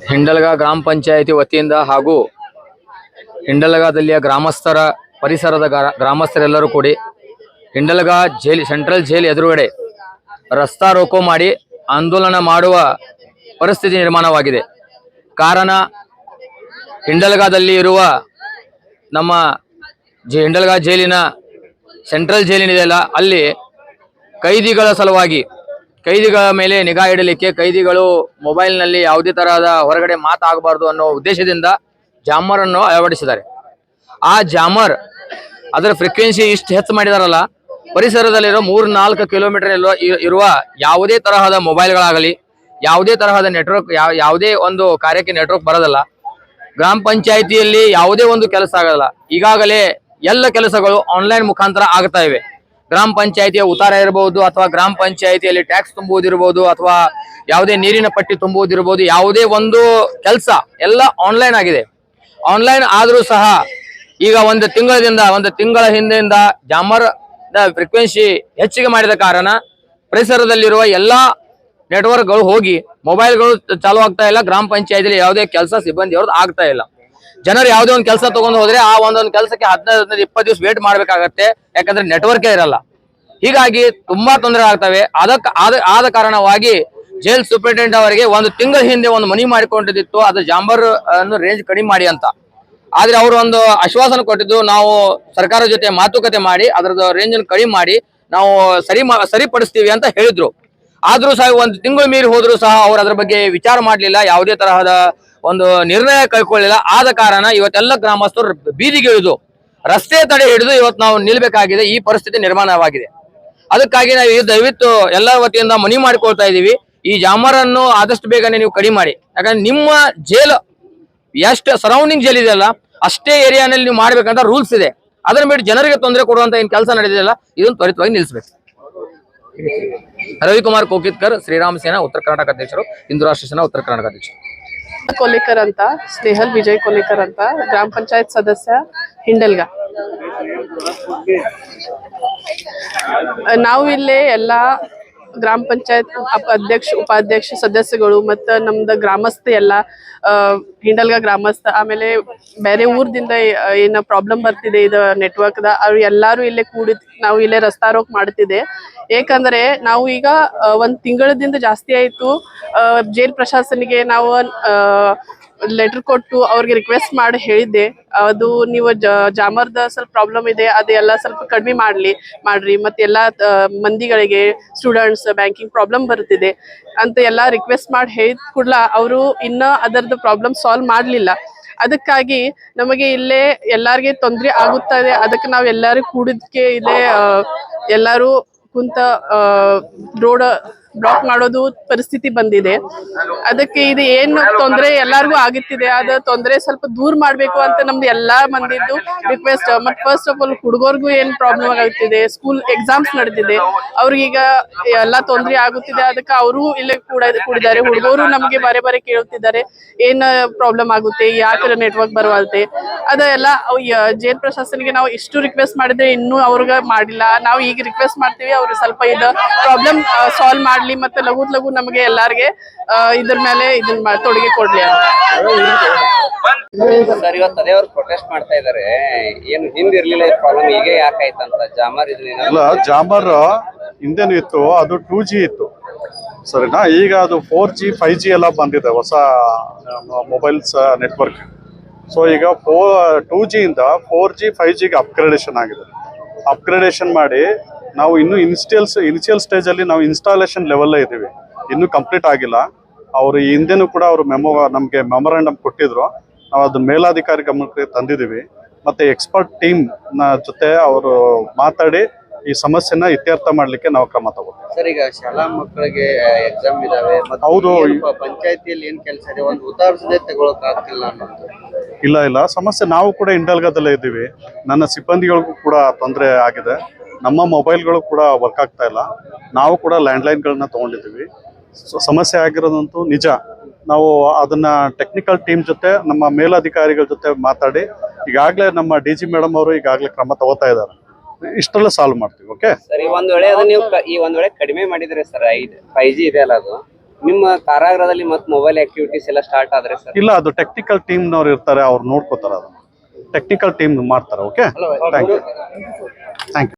ಹಿಂಡಲಗ ಗ್ರಾಮ ಪಂಚಾಯಿತಿ ವತಿಯಿಂದ ಹಾಗೂ ಹಿಂಡಲಗದಲ್ಲಿಯ ಗ್ರಾಮಸ್ಥರ ಪರಿಸರದ ಗ್ರಾ- ಗ್ರಾಮಸ್ಥರೆಲ್ಲರೂ ಕೂಡಿ ಹಿಂಡಲಗ ಜೈಲ್, ಸೆಂಟ್ರಲ್ ಜೈಲ್ ಎದುರುಗಡೆ ರಸ್ತಾ ರೋಕೋ ಮಾಡಿ ಆಂದೋಲನ ಮಾಡುವ ಪರಿಸ್ಥಿತಿ ನಿರ್ಮಾಣವಾಗಿದೆ. ಕಾರಣ ಹಿಂಡಲಗದಲ್ಲಿ ಇರುವ ನಮ್ಮ ಜೆ, ಹಿಂಡಲಗ ಜೈಲಿನ ಸೆಂಟ್ರಲ್ ಜೈಲಿನಿದೆಯಲ್ಲ, ಅಲ್ಲಿ ಕೈದಿಗಳ ಸಲುವಾಗಿ ಕೈದಿಗಳ ಮೇಲೆ ನಿಗಾ ಇಡಲಿಕ್ಕೆ ಕೈದಿಗಳು ಮೊಬೈಲ್ನಲ್ಲಿ ಯಾವುದೇ ತರಹದ ಹೊರಗಡೆ ಮಾತಾಗಬಾರ್ದು ಅನ್ನೋ ಉದ್ದೇಶದಿಂದ ಜಾಮರ್ ಅನ್ನು ಅಳವಡಿಸಿದ್ದಾರೆ. ಆ ಜಾಮರ್ ಅದರ ಫ್ರೀಕ್ವೆನ್ಸಿ ಇಷ್ಟು ಹೆಚ್ಚು ಮಾಡಿದಾರಲ್ಲ, ಪರಿಸರದಲ್ಲಿರೋ ಮೂರ್ ನಾಲ್ಕು ಕಿಲೋಮೀಟರ್ ಇರುವ ಯಾವುದೇ ತರಹದ ಮೊಬೈಲ್ಗಳಾಗಲಿ, ಯಾವುದೇ ತರಹದ ನೆಟ್ವರ್ಕ್ ಯಾವುದೇ ಒಂದು ಕಾರ್ಯಕ್ಕೆ ನೆಟ್ವರ್ಕ್ ಬರೋದಲ್ಲ, ಗ್ರಾಮ ಪಂಚಾಯಿತಿಯಲ್ಲಿ ಯಾವುದೇ ಒಂದು ಕೆಲಸ ಆಗಲ್ಲ, ಈಗಾಗಲೇ ಎಲ್ಲ ಕೆಲಸಗಳು ಆನ್ಲೈನ್ ಮುಖಾಂತರ ಆಗ್ತಾ ಇವೆ. ಗ್ರಾಮ ಪಂಚಾಯಿತಿಯ ಉತ್ತಾರ ಇರಬಹುದು ಅಥವಾ ಗ್ರಾಮ ಪಂಚಾಯಿತಿಯಲ್ಲಿ ಟ್ಯಾಕ್ಸ್ ತುಂಬುವುದಿರಬಹುದು ಅಥವಾ ಯಾವುದೇ ನೀರಿನ ಪಟ್ಟಿ ತುಂಬುವುದಿರಬಹುದು ಯಾವುದೇ ಒಂದು ಕೆಲಸ ಎಲ್ಲ ಆನ್ಲೈನ್ ಆಗಿದೆ. ಆನ್ಲೈನ್ ಆದರೂ ಸಹ ಈಗ ಒಂದು ತಿಂಗಳದಿಂದ ಒಂದು ತಿಂಗಳ ಹಿಂದೆಯಿಂದ ಜಾಮರ್ ಫ್ರೀಕ್ವೆನ್ಸಿ ಹೆಚ್ಚಿಗೆ ಮಾಡಿದ ಕಾರಣ ಪರಿಸರದಲ್ಲಿರುವ ಎಲ್ಲಾ ನೆಟ್ವರ್ಕ್ಗಳು ಹೋಗಿ ಮೊಬೈಲ್ಗಳು ಚಾಲು ಆಗ್ತಾ ಇಲ್ಲ, ಗ್ರಾಮ ಪಂಚಾಯಿತಿಯಲ್ಲಿ ಯಾವುದೇ ಕೆಲಸ ಸಿಬ್ಬಂದಿ ಅವ್ರದ್ದು ಆಗ್ತಾ ಇಲ್ಲ. ಜನರು ಯಾವುದೇ ಒಂದು ಕೆಲಸ ತಗೊಂಡು ಹೋದ್ರೆ ಆ ಒಂದೊಂದು ಕೆಲಸಕ್ಕೆ ಹದಿನೈದು ಇಪ್ಪತ್ತು ದಿವಸ ವೇಟ್ ಮಾಡ್ಬೇಕಾಗತ್ತೆ. ಯಾಕಂದ್ರೆ ನೆಟ್ವರ್ಕೇ ಇರಲ್ಲ. ಹೀಗಾಗಿ ತುಂಬಾ ತೊಂದರೆ ಆಗ್ತವೆ. ಅದಕ್ಕೆ, ಆದ ಆದ ಕಾರಣವಾಗಿ ಜೈಲ್ ಸೂಪರಿಂಟೆಂಡೆಂಟ್ ಅವರಿಗೆ ಒಂದು ತಿಂಗಳ ಹಿಂದೆ ಒಂದು ಮನಿ ಮಾಡಿಕೊಂಡಿದ್ದಿತ್ತು. ಅದು ಜಾಂಬರ್ ಅನ್ನು ರೇಂಜ್ ಕಡಿಮೆ ಮಾಡಿ ಅಂತ. ಆದ್ರೆ ಅವರು ಒಂದು ಆಶ್ವಾಸನೆ ಕೊಟ್ಟಿದ್ದು, ನಾವು ಸರ್ಕಾರ ಜೊತೆ ಮಾತುಕತೆ ಮಾಡಿ ಅದರದ ರೇಂಜ್ ಅನ್ನು ಕಡಿಮೆ ಮಾಡಿ, ನಾವು ಸರಿ ಸರಿಪಡಿಸ್ತೀವಿ ಅಂತ ಹೇಳಿದ್ರು. ಆದ್ರೂ ಸಹ ಒಂದು ತಿಂಗಳು ಮೀರಿ ಹೋದ್ರು ಸಹ ಅವ್ರು ಅದ್ರ ಬಗ್ಗೆ ವಿಚಾರ ಮಾಡಲಿಲ್ಲ, ಯಾವುದೇ ತರಹದ ಒಂದು ನಿರ್ಣಯ ಕೈಗೊಳ್ಳಿಲ್ಲ ಆದ ಕಾರಣ ಇವತ್ತೆಲ್ಲ ಗ್ರಾಮಸ್ಥರು ಬೀದಿಗೆ ಇಳಿದು, ರಸ್ತೆ ತಡೆ ಹಿಡಿದು ಇವತ್ತು ನಾವು ನಿಲ್ಬೇಕಾಗಿದೆ, ಈ ಪರಿಸ್ಥಿತಿ ನಿರ್ಮಾಣವಾಗಿದೆ. ಅದಕ್ಕಾಗಿ ನಾವು ಈ ದಯವಿಟ್ಟು ಎಲ್ಲ ವತಿಯಿಂದ ಮನವಿ ಮಾಡಿಕೊಳ್ತಾ ಇದ್ದೀವಿ. ಈ ಜಾಮರನ್ನು ಆದಷ್ಟು ಬೇಗನೆ ನೀವು ಕಡಿಮೆ ಮಾಡಿ. ಯಾಕಂದ್ರೆ ನಿಮ್ಮ ಜೇಲ್, ಎಷ್ಟು ಸರೌಂಡಿಂಗ್ ಜೇಲ್ ಇದೆಯಲ್ಲ, ಅಷ್ಟೇ ಏರಿಯಾನಲ್ಲಿ ನೀವು ಮಾಡ್ಬೇಕಂತ ರೂಲ್ಸ್ ಇದೆ. ಅದನ್ನ ಬಿಟ್ಟು ಜನರಿಗೆ ತೊಂದರೆ ಕೊಡುವಂತ ಏನ್ ಕೆಲಸ ನಡೆದಿದೆಯಲ್ಲ, ಇದನ್ನು ತ್ವರಿತವಾಗಿ ನಿಲ್ಲಿಸಬೇಕು. ರವಿಕುಮಾರ್ ಕೋಕಿತ್ಕರ್, ಶ್ರೀರಾಮ್ ಸೇನಾ, ಉತ್ತರ ಕರ್ನಾಟಕ ಅಧ್ಯಕ್ಷರು ಹಿಂದೂ ರಾಷ್ಟ್ರ ಸೇನಾ, ಉತ್ತರ ಕರ್ನಾಟಕ ಅಧ್ಯಕ್ಷರು. ಕೊಲ್ಲಿಕರ್ ಅಂತ, ಸ್ನೇಹಲ್ ವಿಜಯ್ ಕೊಲ್ಲಿಕರ್ ಅಂತ, ಗ್ರಾಮ ಪಂಚಾಯತ್ ಸದಸ್ಯ ಹಿಂಡಲ್ಗ. ನಾವು ಇಲ್ಲಿ ಎಲ್ಲ ಗ್ರಾಮ ಪಂಚಾಯತ್ ಅಧ್ಯಕ್ಷ, ಉಪಾಧ್ಯಕ್ಷ ಸದಸ್ಯಗಳು ಮತ್ತ ನಮ್ದು ಗ್ರಾಮಸ್ಥ ಎಲ್ಲ ಹಿಂಡಲ್ಗ ಗ್ರಾಮಸ್ಥ, ಆಮೇಲೆ ಬೇರೆ ಊರ್ದಿಂದ ಏನು ಪ್ರಾಬ್ಲಮ್ ಬರ್ತಿದೆ ಇದು ನೆಟ್ವರ್ಕ್ ದ ಅವ್ರು ಎಲ್ಲಾರು ಇಲ್ಲೇ ಕೂಡಿ ನಾವು ಇಲ್ಲೇ ರಸ್ತಾರೋಕ್ ಮಾಡ್ತಿದೆ. ಏಕಂದ್ರೆ ನಾವು ಈಗ ಒಂದು ತಿಂಗಳದಿಂದ ಜಾಸ್ತಿ ಆಯ್ತು ಜೈಲ್ ಪ್ರಶಾಸನಿಗೆ ನಾವು ಲೆಟರ್ ಕೊಟ್ಟು ಅವ್ರಿಗೆ ರಿಕ್ವೆಸ್ಟ್ ಮಾಡಿ ಹೇಳಿದ್ದೆ, ಅದು ನೀವು ಜಾಮರ್ದ ಸ್ವಲ್ಪ ಪ್ರಾಬ್ಲಮ್ ಇದೆ, ಅದೆಲ್ಲ ಸ್ವಲ್ಪ ಕಡಿಮೆ ಮಾಡ್ಲಿ, ಮಾಡ್ರಿ, ಮತ್ತೆ ಎಲ್ಲ ಮಂದಿಗಳಿಗೆ ಸ್ಟೂಡೆಂಟ್ಸ್ ಬ್ಯಾಂಕಿಂಗ್ ಪ್ರಾಬ್ಲಮ್ ಬರ್ತಿದೆ ಅಂತ ಎಲ್ಲ ರಿಕ್ವೆಸ್ಟ್ ಮಾಡಿ ಹೇಳಿದ ಕೂಡಲ ಅವರು ಇನ್ನ ಅದರದ್ದು ಪ್ರಾಬ್ಲಮ್ ಸಾಲ್ವ್ ಮಾಡಲಿಲ್ಲ. ಅದಕ್ಕಾಗಿ ನಮಗೆ ಇಲ್ಲೇ ಎಲ್ಲಾರ್ಗೆ ತೊಂದರೆ ಆಗುತ್ತದೆ ಅದಕ್ಕೆ ನಾವು ಎಲ್ಲರೂ ಕೂಡಿದ್ಕೆ ಇಲ್ಲೇ ಎಲ್ಲಾರು ಕುಂತ ರೋಡ್ ಬ್ಲಾಕ್ ಮಾಡೋದು ಪರಿಸ್ಥಿತಿ ಬಂದಿದೆ. ಅದಕ್ಕೆ ಇದು ಏನು ತೊಂದರೆ ಎಲ್ಲರಿಗೂ ಆಗುತ್ತಿದೆ. ಅದ ತೊಂದರೆ ಸ್ವಲ್ಪ ದೂರ ಮಾಡಬೇಕು ಅಂತ ನಮ್ದು ಎಲ್ಲಾ ಮಂದಿದ್ದು ರಿಕ್ವೆಸ್ಟ್ ಮತ್ ಫಸ್ಟ್ ಆಫ್ ಆಲ್ ಹುಡುಗರ್ಗೂ ಏನ್ ಪ್ರಾಬ್ಲಮ್ ಆಗುತ್ತಿದೆ ಸ್ಕೂಲ್ ಎಕ್ಸಾಮ್ಸ್ ನಡೆದಿದೆ. ಅವ್ರಿಗೀಗ ಎಲ್ಲಾ ತೊಂದರೆ ಆಗುತ್ತಿದೆ. ಅದಕ್ಕೆ ಅವರು ಇಲ್ಲೇ ಕೂಡ ಕೂಡಿದ್ದಾರೆ. ಹುಡುಗರು ನಮಗೆ ಬಾರಿ ಬಾರೆ ಕೇಳುತ್ತಿದ್ದಾರೆ ಏನ್ ಪ್ರಾಬ್ಲಮ್ ಆಗುತ್ತೆ? ಯಾಕೆ ನೆಟ್ವರ್ಕ್ ಬರುವಂತೆ ಅದೆಲ್ಲ ಜೈನ್ ಪ್ರಶಾಸನಿಗೆ ನಾವು ಇಷ್ಟು ರಿಕ್ವೆಸ್ಟ್ ಮಾಡಿದ್ರೆ ಇನ್ನೂ ಅವ್ರಿಗೆ ಮಾಡಿಲ್ಲ. ನಾವು ಈಗ ರಿಕ್ವೆಸ್ಟ್ ಮಾಡ್ತೀವಿ. ಅವ್ರಿಗೆ ಸ್ವಲ್ಪ ಇದು ಪ್ರಾಬ್ಲಮ್ ಸಾಲ್ವ್ ಮಾಡ್ಲಿ ಮತ್ತೆ ಲಘು ಲಘು ನಮಗೆ ಎಲ್ಲಾರ್ಗೆ ಇದ್ರ ಮೇಲೆ ಇದನ್ನ ತೊಡುಗೆ ಕೊಡ್ಲಿ ಅಂತ. ಸರ್ ಇವತ್ತು ಅದೇ ಅವ್ರು ಪ್ರೊಟೆಸ್ಟ್ ಮಾಡ್ತಾ ಇದಾರೆ. ಏನು ಹಿಂದೆ ಇರ್ಲಿಲ್ಲ ಈ ಪ್ರಾಬ್ಲಮ್ ಈಗ ಯಾಕಾಯ್ತಂತ ಜಾಮರ್ ಇದನ್ನ ಇಲ್ಲ ಜಾಮರ್ ಹಿಂದೆನೂ ಇತ್ತು ಅದು ಟೂ ಜಿ ಇತ್ತು. ಸರಿನಾ? ಈಗ ಅದು ಫೋರ್ ಜಿ ಫೈವ್ ಜಿ ಎಲ್ಲ ಬಂದಿದೆ ಹೊಸ ಮೊಬೈಲ್ಸ್ ನೆಟ್ವರ್ಕ್ ಸೊ ಈಗ ಫೋ ಟೂ ಜಿಯಿಂದ ಫೋರ್ ಜಿ ಫೈವ್ ಜಿಗೆ ಅಪ್ಗ್ರೇಡೇಷನ್ ಆಗಿದೆ. ಅಪ್ಗ್ರೇಡೇಷನ್ ಮಾಡಿ ನಾವು ಇನ್ನೂ ಇನ್ಸ್ಟಿಯಲ್ಸ್ ಇನಿಷಿಯಲ್ ಸ್ಟೇಜಲ್ಲಿ ನಾವು ಇನ್ಸ್ಟಾಲೇಷನ್ ಲೆವೆಲ್ಲೇ ಇದ್ದೀವಿ. ಇನ್ನೂ ಕಂಪ್ಲೀಟ್ ಆಗಿಲ್ಲ. ಅವರು ಹಿಂದೆನೂ ಕೂಡ ಅವರು ಮೆಮೊ ನಮಗೆ ಮೆಮೊರಾಂಡಮ್ ಕೊಟ್ಟಿದ್ರು. ನಾವು ಅದು ಮೇಲಾಧಿಕಾರಿ ಗಮನಕ್ಕೆ ತಂದಿದ್ದೀವಿ. ಮತ್ತೆ ಎಕ್ಸ್ಪರ್ಟ್ ಟೀಮ್ನ ಜೊತೆ ಅವರು ಮಾತಾಡಿ ಈ ಸಮಸ್ಯೆನ ಇತ್ಯರ್ಥ ಮಾಡ್ಲಿಕ್ಕೆ ನಾವು ಕ್ರಮ ತಗೋತೀವಿ. ಸರ್ ಈಗ ಶಾಲಾ ಮಕ್ಕಳಿಗೆ ಎಕ್ಸಾಮ್ ಇದಾವೆ ಮತ್ತೆ ಹೌದು. ಪಂಚಾಯತಿಯಲ್ಲಿ ಏನ್ ಕೆಲಸ ಇದೆ? ಒಂದು ತಗೊಳಕ್ ಆಗ್ತಿಲ್ಲ ಅನ್ನೋದು. ಇಲ್ಲ ಇಲ್ಲ. ಸಮಸ್ಯೆ ನಾವು ಕೂಡ ಇಂಡಲ್ಗದಲ್ಲೇ ಇದ್ದೀವಿ. ನನ್ನ ಸಿಬ್ಬಂದಿಗಳಿಗೂ ಕೂಡ ತೊಂದರೆ ಆಗಿದೆ. ನಮ್ಮ ಮೊಬೈಲ್ಗಳು ಕೂಡ ವರ್ಕ್ ಆಗ್ತಾ ಇಲ್ಲ. ನಾವು ಕೂಡ ಲ್ಯಾಂಡ್ಲೈನ್ಗಳನ್ನ ತಗೊಂಡಿದ್ದೀವಿ. ಸೊ ಸಮಸ್ಯೆ ಆಗಿರೋದಂತೂ ನಿಜ. ನಾವು ಅದನ್ನ ಟೆಕ್ನಿಕಲ್ ಟೀಮ್ ಜೊತೆ ನಮ್ಮ ಮೇಲಧಿಕಾರಿಗಳ ಜೊತೆ ಮಾತಾಡಿ ಈಗಾಗಲೇ ನಮ್ಮ ಡಿ ಜಿ ಮೇಡಮ್ ಅವರು ಈಗಾಗಲೇ ಕ್ರಮ ತಗೋತಾ ಇದ್ದಾರೆ. ಇಷ್ಟೆಲ್ಲ ಸಾಲ್ವ್ ಮಾಡ್ತೀವಿ ಓಕೆ ಸರ್ ಈ ಒಂದ್ ವೇಳೆ ಅದನ್ನ ನೀವು ಕ- ಈ ಒಂದ್ ವೇಳೆ ಕಡಿಮೆ ಮಾಡಿದ್ರೆ ಸರ್ ಐದು ಫೈವ್ ಜಿ ಇದೆ ಅಲ್ಲ ಅದು? ನಿಮ್ಮ ಕಾರಾಗೃಹದಲ್ಲಿ ಮತ್ತೆ ಮೊಬೈಲ್ ಆಕ್ಟಿವಿಟೀಸ್ ಎಲ್ಲ ಸ್ಟಾರ್ಟ್ ಆದ್ರೆ ಸರ್ ಇಲ್ಲ ಅದು ಟೆಕ್ನಿಕಲ್ ಟೀಮ್ನವ್ರು ಇರ್ತಾರೆ ಅವ್ರು ನೋಡ್ಕೋತಾರೆ ಅದನ್ನ. ಟೆಕ್ನಿಕಲ್ ಟೀಮ್ ಮಾಡ್ತಾರೆ okay thank you thank you